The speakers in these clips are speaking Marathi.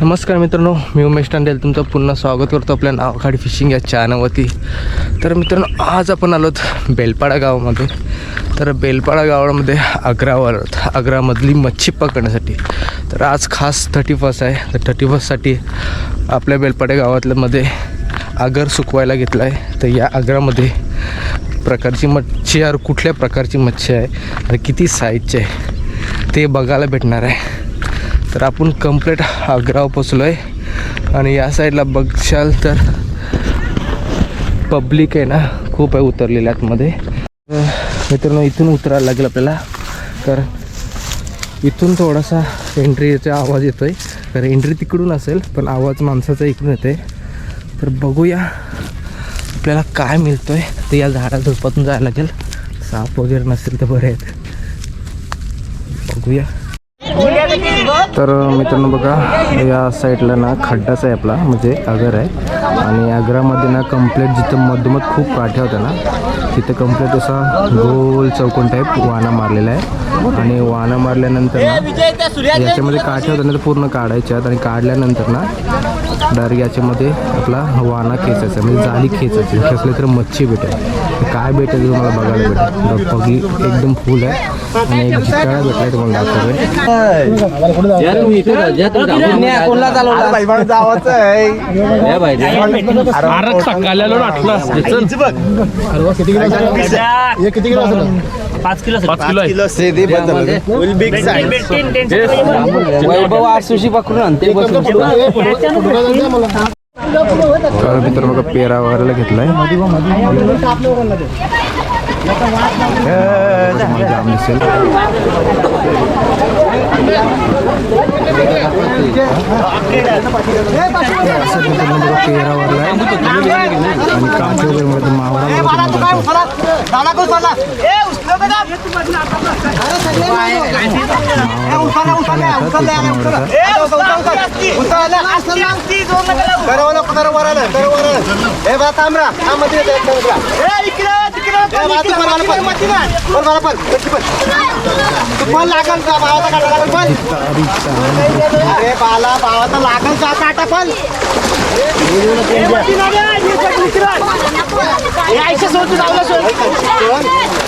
नमस्कार मित्रांनो मी उमेश टांडेल. तुमचं पुन्हा स्वागत करतो आपल्या नावखाडी फिशिंग या चॅनलवरती तर मित्रांनो आज आपण आलोत बेलपाडा गावामध्ये. तर बेलपाडा गावामध्ये आग्रावर आलोत आग्रामधली मच्छी पकडण्यासाठी. तर आज खास थर्टी फर्स्ट आहे. तर थर्टी फर्स्टसाठी आपल्या बेलपाडा गावातल्यामध्ये आगर सुकवायला घेतला आहे तर या आग्रामध्ये प्रकारची मच्छी यार कुठल्या प्रकारची मच्छी आहे? आणि किती साईजची आहे? ते बघायला भेटणार आहे. तर आपण कंप्लीट आग्रावर पोचलो आहे आणि या साईडला बघशाल तर पब्लिक आहे ना खूप आहे उतरलेल्या आतमध्ये. मित्रांनो इथून उतरायला लागेल आपल्याला. तर इथून थोडासा एंट्रीचा आवाज येतो आहे तर एंट्री तिकडून असेल पण आवाज माणसाचा इकडून येते तर बघूया आपल्याला काय मिळतो आहे ते या झाडा झुडपातून जायला लागेल. साप वगैरे नसेल तर बरे आहेत. बघूया. तर मित्रांनो बघा या साईडला ना खड्डाच आहे आपला म्हणजे आगर आहे. आणि आग्रामध्ये ना कम्प्लेट जिथं मधोमध खूप काठ्या होत्या ना तिथं कम्प्लेट असा गोल चौकोन टाईप वाना मारलेला आहे. आणि वाना मारल्यानंतर ना याच्यामध्ये काठ्या होत्या ना पूर्ण काढायच्यात आणि काढल्यानंतर ना डायरेक्ट याच्यामध्ये आपला वाना खेचायचा म्हणजे जाळी खेचायची. खेचले तर मच्छी भेटेल. काय भेटेल तुम्हाला बघायला भेटेल. बघी एकदम फुल आहे. भेटलाय तुम्हाला दाखवतोय कोणला आहे पाच किलो वैभव पकडून आणते मित्र बघा पेरा वगैरे घेतलाय. तुम्हाला जाम दिसेल असं मित्रांनो बघा पेरा वगैरे आणि काचे वगैरे मिळते मावळा वगैरे तुम्हाला दाखवतो. मावळा भावाचा लागल का पण मातीने काट काटवाला आहे. मध्ये कोणला काटा जाऊ जाते जाते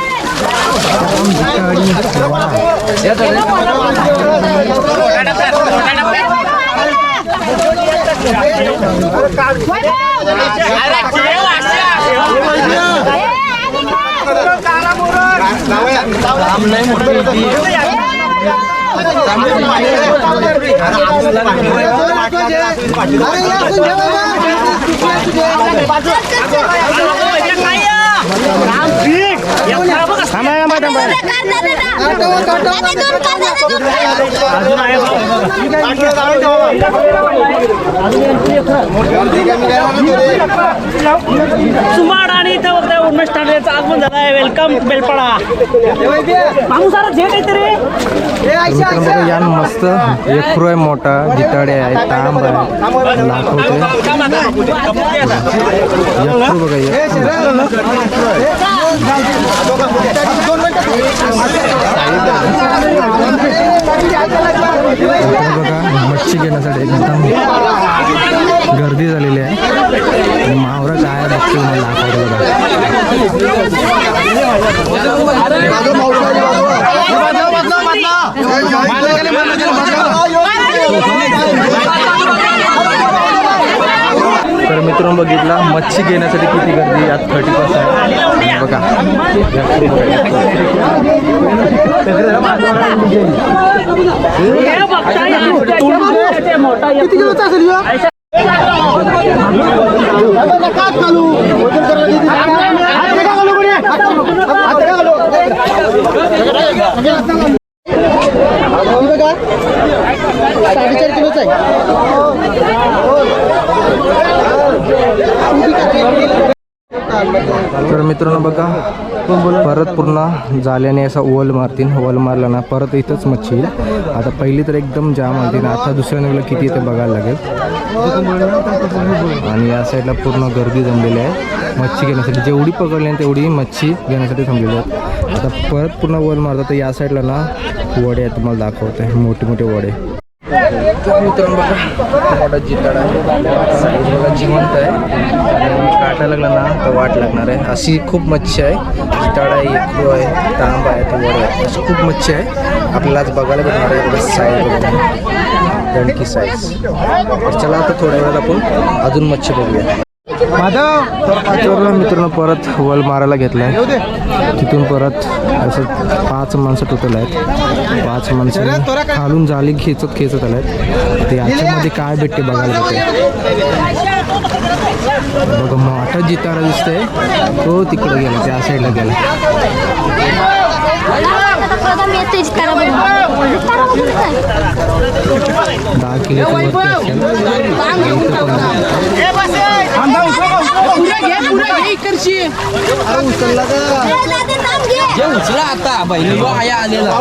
जाईल सुमाड आणि इथं बघताय उमेश ठाण्याचं आगमन झालंय वेलकम बेलपाडा माणूस जे काहीतरी यान मस्त एकरू आहे मोठा जिताडे आहे तांब आहे लाखवते बघा बघा मच्छी घेण्यासाठी एकदम गर्दी झालेली आहे. मावरा काय मच्छी मला बघा. मित्रांनो बघितला. मच्छी घेण्यासाठी किती गर्दी यात थर्टी पर्सेंट आहे. बघा. किती किलोचा असेल घालू. वजन करायला किती? हात नका घालू कोणी. हात नका घालू. हे बघा. साडेचार किलोचा आहे तर मित्रांनो बघा परत पूर्ण जाल्याने असा वल मारतीन वल मारला ना परत इथंच मच्छी येईल. आता पहिली तर एकदम जाम आलती ना आता दुसऱ्या नवीला किती ते बघायला लागेल. आणि या साईडला पूर्ण गर्दी जमलेली आहे. मच्छी घेण्यासाठी जेवढी पकडली तेवढी मच्छी घेण्यासाठी थांबलेली आहे आता परत पूर्ण वल मारतात तर या साईडला ना वडे आहेत तुम्हाला दाखवते. मोठे मोठे वडे. तर मित्रांनो बघा मोठा जिताडा आहे बघा जिवंत आहे. काटा लागला ना तर वाट लागणार आहे. अशी खूप मच्छी आहे. जिताडा आहे एकू आहे तांब आहे तो वर आहे. अशी खूप मच्छी आहे. आपल्याला आज बघायला भेटणार आहे साईज बघा. दणकी साईज चला आता थोड्या वेळात आपण अजून मच्छी बघूया. तर मित्रांनो परत वल मारायला घेतला आहे तिथून परत असं पाच माणसं टोटल आहेत. पाच माणसं खालून जाळी खेचत खेचत आल्यात ते याच्यामध्ये काय भेटते बघायला भेटते? बघा मोठा जितारा दिसतंय. तो तिकडे गेला त्या साईडला गेला. उचला आता बहिणी यो आया आलेला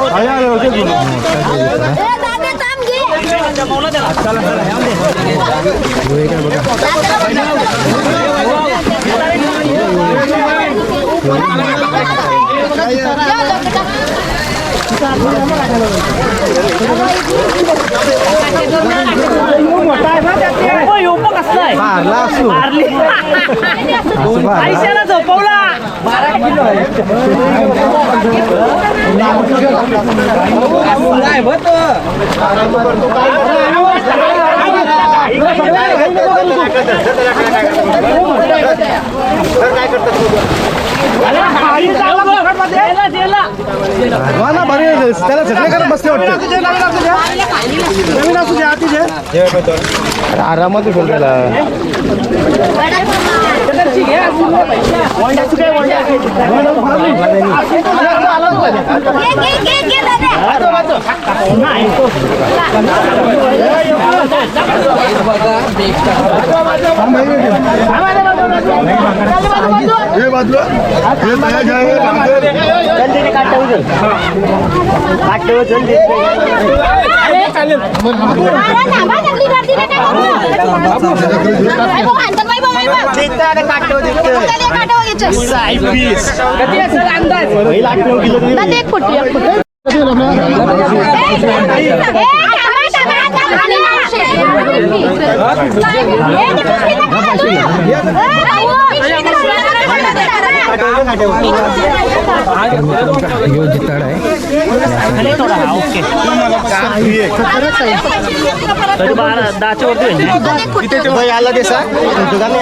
तो एक आहे बघा आयशाला झोपवला काय बघ आई चालला बघ. जेला, जेला. वा ना, बरे त्याला झटले करत बसते वाटतं आरामात बोल त्याला बघा एक फुटी एक फुटी आहे आला ते तुझा नाही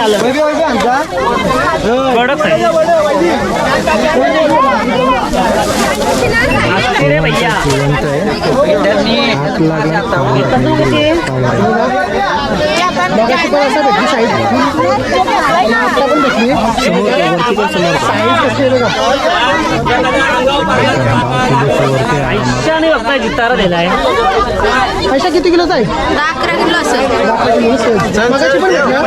कडक आहे जिवंत आहे हात लागला आहे पैसा किती किलोचा आहे?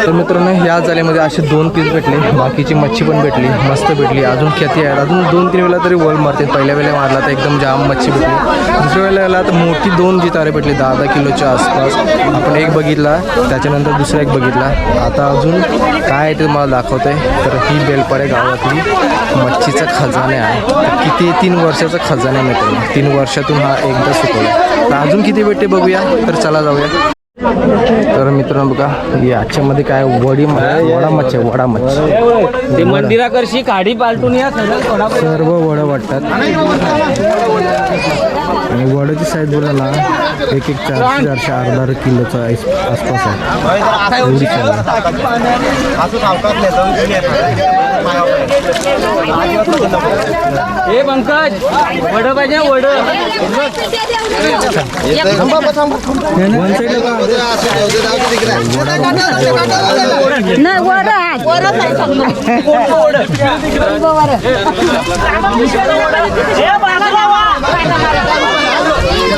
तर मित्रांनो या जाल्यामध्ये असे दोन पीस भेटले बाकीची मच्छी पण भेटली मस्त भेटली. अजून खेती आहेत. अजून दोन तीन वेळेला तरी वळ मारते. पहिल्या वेळेला मारला तर एकदम जाम मच्छी भेटली दुसऱ्या वेळेला तर मोठी दोन जी तारे भेटली दहा दहा किलोच्या आसपास. आपण एक बघितला त्याच्यानंतर दुसरा एक बघितला. आता अजून काय आहे ते मला दाखवते तर ही बेलपाडे गावातली मच्छीचा खजाने आहे. किती तीन वर्षाचा खजाना मिळतो. तीन वर्षातून हा एकदा सुटवला तर अजून किती भेटते बघूया तर चला जाऊया. तर मित्रांनो बघा याच्यामध्ये काय वडी वडा मच्छी आहे, वडा मच्छी ते मंदिराकडची काडी पालटून या सर्व वडं वाटतात. आणि वडाची साईज बोला ना एक एक चारशे चारशे अर्धा किलोचा आस- आसपास आहे. हे पंकज वड पाहिजे वड? नाही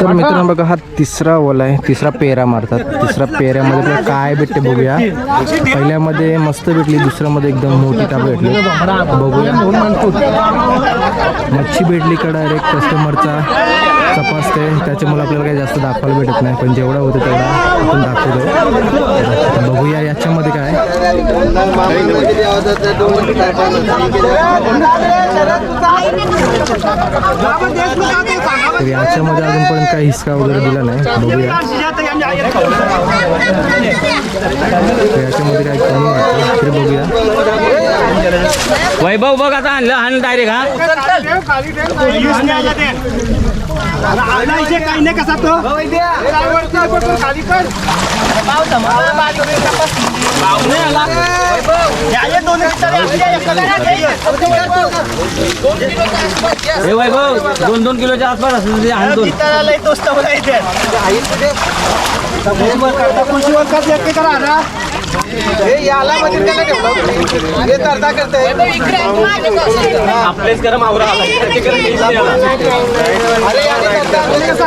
तर मित्रांनो बघा हा तिसरा ओला आहे. तिसरा पेरा मारतात. तिसरा पेऱ्यामध्ये आपल्याला काय भेटते बघूया. पहिल्यामध्ये मस्त भेटली दुसऱ्यामध्ये एकदम मोठी टाप भेटली. बघूया. मच्छी भेटली का डायरेक्ट कस्टमरचा तपासते त्याच्यामुळे आपल्याला काही जास्त दाखवायला भेटत नाही पण जेवढा होतं तेवढा आपण दाखवतो. बघूया याच्यामध्ये काय. तर याच्यामध्ये अजूनपर्यंत काही हिसका वगैरे दिला नाही. बघूया. तर याच्यामध्ये काही कमी वाटतं तरी बघूया. वैभव बघ आता आणलं आणि डायरेक्ट हा. काही नाही कसा तो खाली कर. हे वैभव दोन दोन किलोच्या आसपास असलं ते आणतो हे याला मध्ये त्याला ठेवलं हे तरदा करते आपलेच गरम आवरा अरे याने कसं?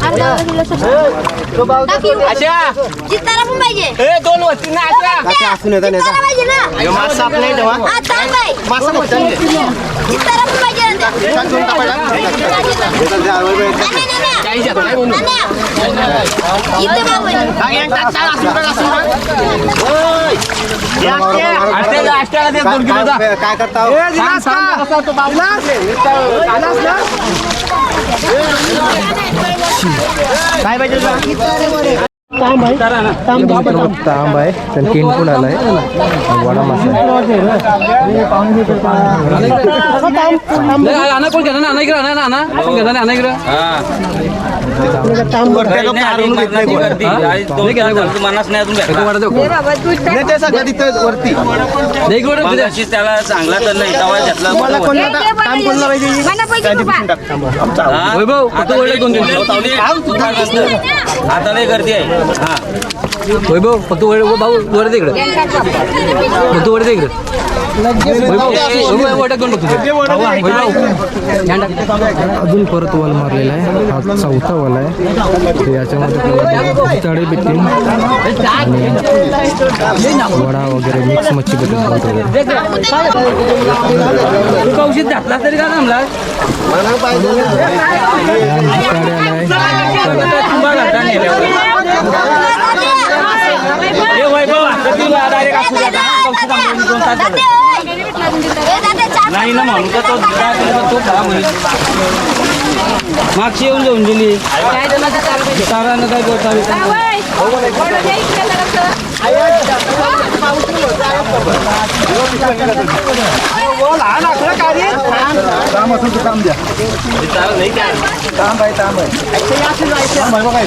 आपला नाही तेव्हा हा चाल बाई मासा मोठा नाही. जितारा पण पाहिजे ना ते. छान दोन टाकायला. येतात ते आवड वेळ. नाण्या, नाण्या. नाण्या. इथे बघ बाई. अष्ट्याला दे दोन किलोचा काय काय करता हो? थांब, थांब, काय पाहिजे तुला? मित्रांनो तांब आहे त्यानं केन पण आलाय वडा मासा नाही. नाही त्याला चांगला तर नाही तवा घेतला आता लय गर्दी आहे हा वैभव फक्त भाऊ वडे इकडे फक्त ह्या टाक. अजून परत वल मारलेला आहे हा चौथा वल आहे तर याच्यामध्ये आपल्याला तळे भेटतील आणि वडा वगैरे मिक्स मच्छी भेटेल भात वगैरे तू कौशिक घातला तरी का. हे वैभव direct असू द्या का? कौशिक थांबून दोन तास. नाही ना म्हणून का तो तो खरा म्हणे मागची येऊन जाऊन दिली तारानं काय करता लहान असलं का रे? काम असेल तर काम द्या काम आहे काम आहे काम आहे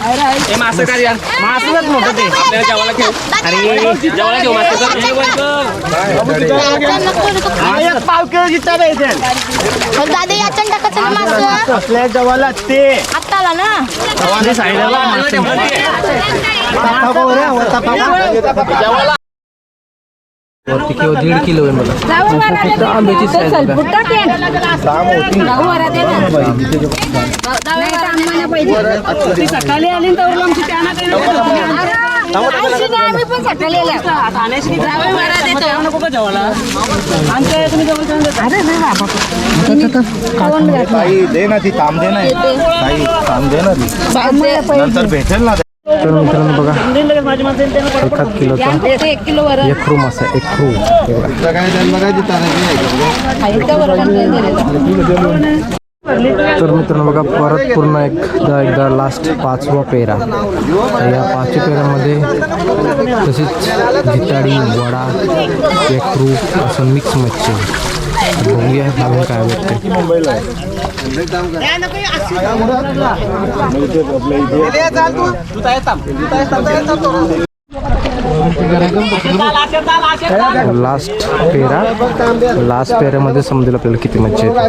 हा, मासे काय हे मासं यार मासच मोठं ते. आपल्याला जेवायला घेऊ अरे. जेवायला घेऊ मासं पाव किलो जिता दादा आपल्या ते. वरती किंवा दीड किलो आहे मला. फक्त आंब्याची साईज ती सकाळी आली तर आमची त्यांना काही आम्ही पण सकाळी नको जेवायला आमच्या तुम्ही दे ना ती ताम दे ना ताई दे ना ती नंतर भेटेल ना तर मित्रांनो बघा एकाच किलोचा एक किलो एक रूम मासा एक रूम तर मित्रांनो बघा परत पूर्ण एकदा एकदा लास्ट पाचवा पेरा. या पाचव्या पेऱ्यामध्ये तसेच जिताडी वडा एकरू असं मिक्स मच्छी. आहे. बघूया अजून काय भेटते. लास्ट पेरा. लास्ट पेऱ्यामध्ये समजेल आपल्याला किती मच्छी आहे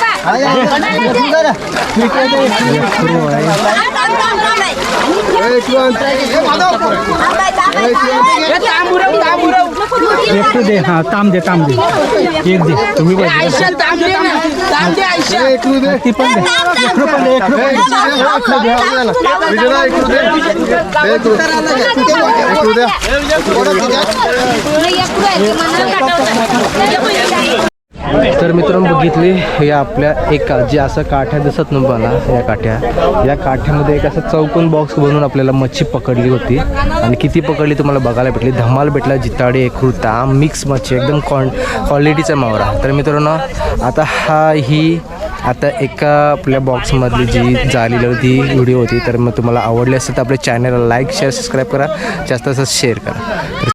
এক यखरो यखरोले मोठा काटवलेला काटव यखरो आहे एक दे हा ताम दे ताम दे एक दे तुम्ही ती पण दे तर मित्रांनो बघितले या आपल्या एका जे असं काठ्या दिसत ना मला या काठ्या. या काठ्यामध्ये एक असं चौकोन बॉक्स बनवून आपल्याला मच्छी पकडली होती. आणि किती पकडली तुम्हाला बघायला भेटली. धमाल भेटला जिताडे खुर्ता मिक्स मच्छी एकदम क्वां क्वालिटीचा मावरा. तर मित्रांनो आता हा ही आता एका आपल्या बॉक्समधली जी झालेली होती व्हिडिओ होती. तर मग तुम्हाला आवडली असेल तर आपल्या चॅनलला लाईक शेअर सबस्क्राईब करा. जास्त जास्त शेअर करा.